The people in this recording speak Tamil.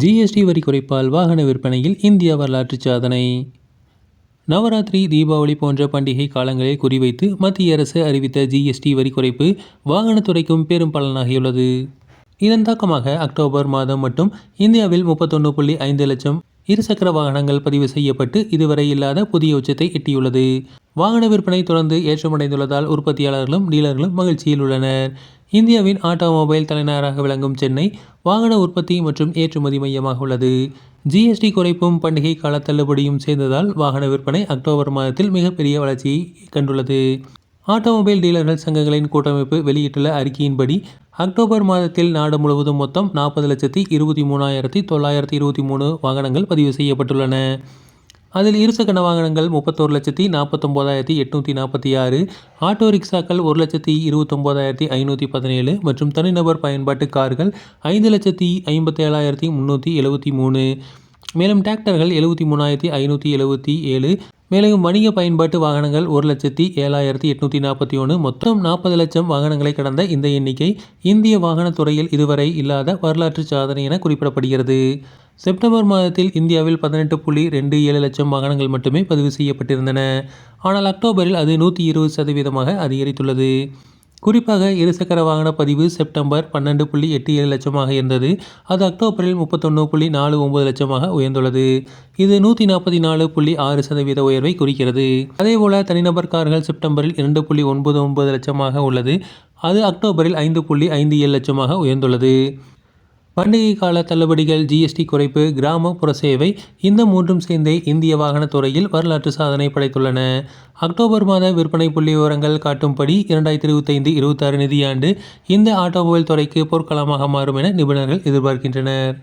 ஜிஎஸ்டி வரி குறைப்பால் வாகன விற்பனையில் இந்திய வரலாற்று சாதனை. நவராத்திரி தீபாவளி போன்ற பண்டிகை காலங்களில் குறிவைத்து மத்திய அரசு அறிவித்த ஜிஎஸ்டி வரி குறைப்பு வாகனத்துறைக்கும் பெரும் பலனாகியுள்ளது. இதன் தாக்கமாக அக்டோபர் மாதம் மட்டும் இந்தியாவில் முப்பத்தொன்று புள்ளி ஐந்து லட்சம் இருசக்கர வாகனங்கள் பதிவு செய்யப்பட்டு இதுவரை இல்லாத புதிய உச்சத்தை எட்டியுள்ளது. வாகன விற்பனை தொடர்ந்து ஏற்றமடைந்துள்ளதால் உற்பத்தியாளர்களும் டீலர்களும் மகிழ்ச்சியில் உள்ளனர். இந்தியாவின் ஆட்டோமொபைல் தலைநகராக விளங்கும் சென்னை வாகன உற்பத்தி மற்றும் ஏற்றுமதி மையமாக உள்ளது. ஜிஎஸ்டி குறைப்பும் பண்டிகை கால தள்ளுபடியும் சேர்ந்ததால் வாகன விற்பனை அக்டோபர் மாதத்தில் மிகப்பெரிய வளர்ச்சியை கண்டுள்ளது. ஆட்டோமொபைல் டீலர்கள் சங்கங்களின் கூட்டமைப்பு வெளியிட்டுள்ள அறிக்கையின்படி அக்டோபர் மாதத்தில் நாடு முழுவதும் மொத்தம் நாற்பது லட்சத்தி இருபத்தி மூணாயிரத்தி தொள்ளாயிரத்தி இருபத்தி மூணு வாகனங்கள் பதிவு செய்யப்பட்டுள்ளன. அதில் இருசக்கர வாகனங்கள் முப்பத்தோரு லட்சத்தி நாற்பத்தொம்போதாயிரத்தி எட்நூற்றி நாற்பத்தி ஆறு ஆட்டோ ரிக்ஷாக்கள் ஒரு லட்சத்தி இருபத்தொம்போதாயிரத்தி ஐநூற்றி பதினேழு மற்றும் தனிநபர் பயன்பாட்டு கார்கள் ஐந்து லட்சத்தி ஐம்பத்தேழாயிரத்தி முந்நூற்றி எழுபத்தி மூணு. மேலும் டிராக்டர்கள் எழுபத்தி மூணாயிரத்தி ஐநூற்றி எழுபத்தி ஏழு. மேலும் வணிக பயன்பாட்டு வாகனங்கள் ஒரு லட்சத்தி ஏழாயிரத்தி எட்நூற்றி நாற்பத்தி ஒன்று. மொத்தம் நாற்பது லட்சம் வாகனங்களை கடந்த இந்த எண்ணிக்கை இந்திய வாகனத்துறையில் இதுவரை இல்லாத வரலாற்று சாதனை என குறிப்பிடப்படுகிறது. செப்டம்பர் மாதத்தில் இந்தியாவில் பதினெட்டு புள்ளி ரெண்டு ஏழு லட்சம் வாகனங்கள் மட்டுமே பதிவு செய்யப்பட்டிருந்தன. ஆனால் அக்டோபரில் அது நூற்றி இருபது சதவீதமாக அதிகரித்துள்ளது. குறிப்பாக இருசக்கர வாகன பதிவு செப்டம்பர் பன்னெண்டு புள்ளி எட்டு ஏழு லட்சமாக இருந்தது. அது அக்டோபரில் முப்பத்தொன்று புள்ளி நாலு ஒன்பது லட்சமாக உயர்ந்துள்ளது. இது நூற்றி நாற்பத்தி நாலு புள்ளி ஆறு சதவீத உயர்வை குறிக்கிறது. அதேபோல தனிநபர் கார்கள் செப்டம்பரில் இரண்டு புள்ளி ஒன்பது ஒன்பது லட்சமாக உள்ளது. அது அக்டோபரில் ஐந்து புள்ளி ஐந்து ஏழு லட்சமாக உயர்ந்துள்ளது. பண்டிகை கால தள்ளுபடிகள் ஜிஎஸ்டி குறைப்பு கிராமப்புற சேவை இந்த மூன்றும் சேர்ந்தே இந்திய வாகனத் துறையில் வரலாற்று சாதனை படைத்துள்ளன. அக்டோபர் மாத விற்பனை புள்ளி விவரங்கள் காட்டும்படி இரண்டாயிரத்தி இருபத்தைந்து இருபத்தாறு நிதியாண்டு இந்த ஆட்டோமொபைல் துறைக்கு பொற்களமாக மாறும் என நிபுணர்கள் எதிர்பார்க்கின்றனர்.